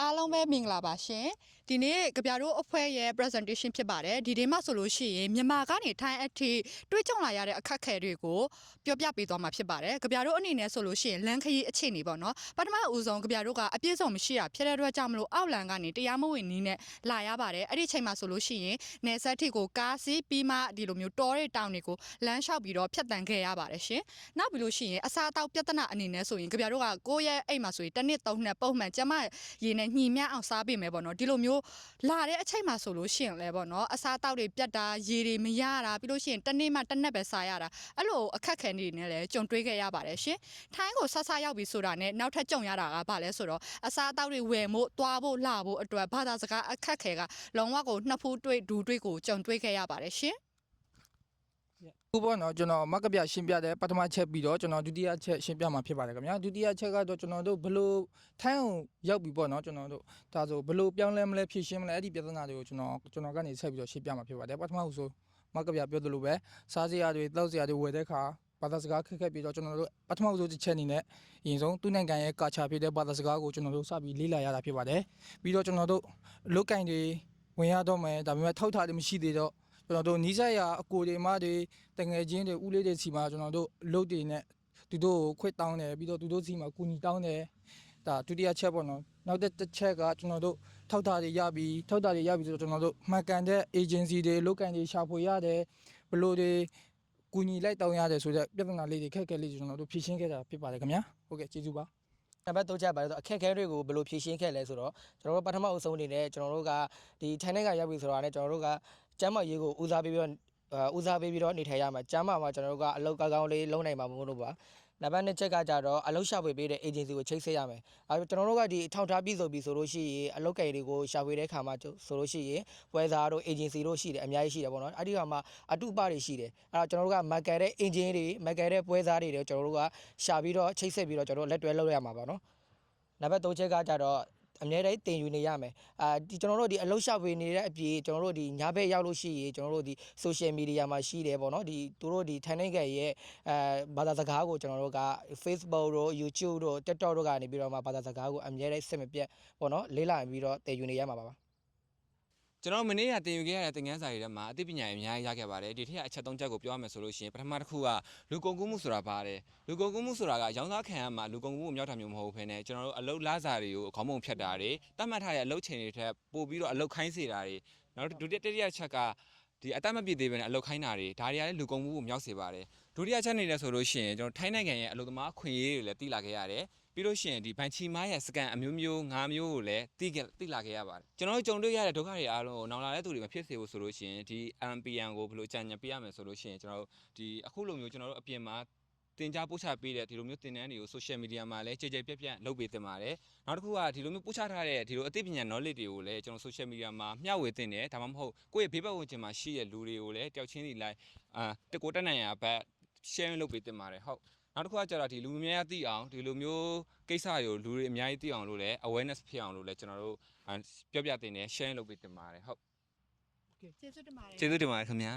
အားလုံးပဲမင်္ဂလာပါရှင်ဒီနေ့ကြပြတို့အဖွဲ့ရဲ့ presentation ဖြစ်ပါတယ်ဒီနေ့မှဆိုလို့ရှိရင်မြန်မာကနေထိုင်းအထိတွေးကြုံလာရတဲ့အခက်အခဲတွေကိုပြောပြပေးသွားမှာဖြစ်ပါတယ်ကြပြတို့အနေနဲ့ဆိုလို့ရှိရင်လန်ခရီးအခြေအနေပေါ့နော်ပထမဦးဆုံးကြပြတို့ကအပြည့်စုံမရှိတာဖြစ်တဲ့အတွက်ကြောင့်မလို့အောက်လန်ကနေတရားမဝင်နည်းနဲ့လာရပါတယ်အဲ့ဒီချိန်မှာဆိုလို့ရှိရင်နယ်ဆက်ထိကိုကားစီးပြီးမှဒီလိုမျိုးတောတဲ့တောင်တွေကိုလမ်းလျှောက်ပြီးတော့ဖြတ်တန်းခဲ့ရပါတယ်ရှင်နောက်ပြီးလို့ရှိရင်အစားအသောက်ပြဿနာအနေနဲ့ဆိုရင်ကြပြတို့ကကိုယ့်ရဲ့အိမ်မှာဆိုရင်တစ်နှစ်သုံးနှစ်ပုံမှန်ကျမရေနဲ့ညှိမြအောင်စားပေးမယ်ပေါ့နော်ဒီလိုမျိုးလာတဲ့အချိန်မှာဆိုလို့ရှိရင်လည်းပေါ့နော်အစားအသောက်တွေပြတ်တာရေတွေမရတာပြီးလို့ရှိရင်တစ်နေ့မှတစ်နက်ပဲစားရတာအဲ့လိုအခက်ခဲနေနေလည်းကြုံတွေ့ခဲ့ရပါတယ်ရှင်ထိုင်းကိုဆဆရောက်ပြီဆိုတာနဲ့နောက်ထပ်ကြုံရတာကဘာလဲဆိုတော့အစားအသောက်တွေဝယ်ဖို့တွားဖို့လှဖို့အတွက်ဘာသာစကားအခက်ခဲကလုံးဝကိုနှစ်ဖူးတွေ့ဒူတွေ့ကိုကြုံတွေ့ခဲ့ရပါတယ်ရှင် ခုပေါ့နော်ကျွန်တော်မကပြရှင်းပြတဲ့ပထမချက်ပြီးတော့ကျွန်တော်ဒုတိယချက်ရှင်းပြမှာဖြစ်ပါတယ်ခင်ဗျာဒုတိယချက်ကတော့ကျွန်တော်တို့ဘလို့ထိုင်းအောင်ရောက်ပြီပေါ့နော်ကျွန်တော်တို့ဒါဆိုဘလို့ပြောင်းလဲမလဲဖြည့်ရှင်းမလဲအဲ့ဒီပြဿနာတွေကိုကျွန်တော်ကျွန်တော်ကနေဆက်ပြီးတော့ရှင်းပြမှာဖြစ်ပါတယ်ပထမဦးဆုံးမကပြပြောသလိုပဲစားစရာတွေတောက်စရာတွေဝယ်တဲ့အခါဘာသာစကားခက်ခက်ပြီးတော့ကျွန်တော်တို့ပထမဦးဆုံးတစ်ချက်အနေနဲ့အရင်ဆုံးသူ့နိုင်ငံရဲ့ကာချာဖြစ်တဲ့ဘာသာစကားကိုကျွန်တော်တို့စပြီးလေ့လာရတာဖြစ်ပါတယ်ပြီးတော့ကျွန်တော်တို့လုတ်ကင်တွေဝင်ရတော့မယ်ဒါပေမဲ့ထောက်ထားတယ်မရှိသေးတော့ ကျွန်တော်တို့နီးစပ်ရာအကိုတွေမတွေတငယ်ချင်းတွေဦးလေးတွေစီမှာကျွန်တော်တို့အလုပ်တွေနဲ့သူတို့ကိုခွတ်တောင်းတယ်ပြီးတော့သူတို့စီမှာကူညီတောင်းတယ်ဒါဒုတိယချက်ပေါ့နော်နောက်တစ်ချက်ကကျွန်တော်တို့ထောက်တာတွေရပြီးထောက်တာတွေရပြီးဆိုတော့ကျွန်တော်တို့မှန်ကန်တဲ့ agency တွေလုတ်ကန်တွေရှာဖွေရတယ်ဘယ်လို့တွေကူညီလိုက်တောင်းရတယ်ဆိုတဲ့ပြဿနာလေးတွေခက်ခဲလေးတွေကျွန်တော်တို့ဖြေရှင်းခဲ့တာဖြစ်ပါတယ်ခင်ဗျာဟုတ်ကဲ့ကျေးဇူးပါနံပါတ်3ချက်ပါလဲဆိုတော့အခက်အခဲတွေကိုဘယ်လိုဖြေရှင်းခဲ့လဲဆိုတော့ကျွန်တော်တို့ပထမအဆုံးအနေနဲ့ကျွန်တော်တို့ကဒီထိုင်းနိုင်ငံရောက်ပြီဆိုတာနဲ့ကျွန်တော်တို့က ကျမ်းမာရေးကိုဦးစားပေးပြီးတော့အာဦးစားပေးပြီးတော့နေထိုင်ရမှာကျမ်းမာမှာကျွန်တော်တို့ကအလုပ်ကောင်းကောင်းလေးလုပ်နိုင်မှာမဟုတ်လို့ပါနံပါတ်2ချက်ကကြတော့အလုပ်ရှာဖွေပေးတဲ့ agency ကိုချိတ်ဆက်ရမယ်အဲကျွန်တော်တို့ကဒီအထောက်အထားပြည့်စုံပြီဆိုလို့ရှိရင်အလုပ်ကိုင်တွေကိုရှာဖွေတဲ့ခါမှာဆိုလို့ရှိရင်ပွဲစားတို့ agency တို့ရှိတယ်အများကြီးရှိတယ်ပေါ့နော်အဲ့ဒီခါမှာအတုပတွေရှိတယ်အဲ့တော့ကျွန်တော်တို့က market တဲ့ engine တွေ market တဲ့ပွဲစားတွေတွေကျွန်တော်တို့ကရှာပြီးတော့ချိတ်ဆက်ပြီးတော့ကျွန်တော်တို့လက်တွဲလုပ်ရမှာပါနော်နံပါတ်3ချက်ကကြတော့ အမြဲတမ်းတင်ယူနေရမယ်အာဒီကျွန်တော်တို့ဒီအလုပ်ရှောက်ပေးနေတဲ့အပြင်ကျွန်တော်တို့ဒီညာဘက်ရောက်လို့ရှိရင်ကျွန်တော်တို့ဒီ social media မှာရှိတယ်ပေါ့နော်ဒီသူတို့ဒီထိုင်းနိုင်ငံရဲ့အဲဘာသာစကားကိုကျွန်တော်တို့က Facebook တို့ YouTube တို့ TikTok တို့ကနေပြီးတော့မှဘာသာစကားကိုအမြဲတမ်းစစ်မပြတ်ပေါ့နော်လေးလာပြီးတော့တင်ယူနေရမှာပါပါ ကျွန်တော်မနေ့ကတင်ယူခဲ့ရတဲ့သင်ခန်းစာတွေထဲမှာအသိပညာတွေအများကြီးရခဲ့ပါတယ်ဒီထက်အချက်သုံးချက်ကိုပြောရမယ်ဆိုလို့ရှိရင်ပထမတစ်ခုကလူကုန်ကူးမှုဆိုတာပါတယ်လူကုန်ကူးမှုဆိုတာကရောင်းစားခံရမှာလူကုန်ကူးမှုအမြောက်တာမျိုးမဟုတ်ဘဲနဲ့ကျွန်တော်တို့အလုတ်လားစာတွေကိုအခေါင်းပုံဖြတ်တာတွေတတ်မှတ်ထားတဲ့အလုတ်ချိန်တွေထက်ပို့ပြီးတော့အလုတ်ခိုင်းစေတာတွေနောက်ဒုတိယတတိယချက်ကဒီအတတ်မပြည့်သေးဘဲနဲ့အလုတ်ခိုင်းတာတွေဒါတွေကလည်းလူကုန်မှုကိုမြောက်စေပါတယ် ဒုတိယချက်အနေနဲ့ဆိုလို့ရှိရင်ကျွန်တော်ထိုင်းနိုင်ငံရဲ့အလုတ်သမားခွင့်ရေးတွေလည်းတိလာခဲ့ရတယ်ပြီးလို့ရှိရင်ဒီဘန်ချီမားရဲ့စကန်အမျိုးမျိုးငါးမျိုးကိုလည်းတိခဲ့တိလာခဲ့ရပါတယ်ကျွန်တော်တို့ကြုံတွေ့ရတဲ့ဒုက္ခတွေအားလုံးကိုနောင်လာတဲ့သူတွေမဖြစ်စေဘူးဆိုလို့ရှိရင်ဒီ MPN ကိုဘယ်လိုကြံ့ညံပေးရမယ်ဆိုလို့ရှိရင်ကျွန်တော်တို့ဒီအခုလိုမျိုးကျွန်တော်တို့အပြင်မှာတင် जा ပို့ချပေးတဲ့ဒီလိုမျိုးတင်တန်းတွေကို social media မှာလည်းကြည်ကြဲပြက်ပြက်လုပ်ပေးတင်ပါတယ်။နောက်တစ်ခုကဒီလိုမျိုးပို့ချထားတဲ့ဒီလိုအသိပညာ knowledge တွေကိုလည်းကျွန်တော် social media မှာမျှဝေတင်တယ်ဒါမှမဟုတ်ကိုယ့်ရဲ့ဘေးပတ်ဝန်းကျင်မှာရှိတဲ့လူတွေကိုလည်းတယောက်ချင်းစီလိုက်အာတကိုတက်နိုင်ရဘက် sharing လုပ်ပေးတင်ပါတယ်ဟုတ်နောက်တစ်ခုကကျတော့ဒီလူအများကြီးသိအောင်ဒီလိုမျိုးကိစ္စတွေကိုလူတွေအများကြီးသိအောင်လို့လည်း awareness ဖြစ်အောင်လို့လည်းကျွန်တော်တို့အာပြောပြတင်တယ် sharing လုပ်ပေးတင်ပါတယ်ဟုတ်ကျေးဇူးတင်ပါတယ်ကျေးဇူးတင်ပါတယ်ခင်ဗျာ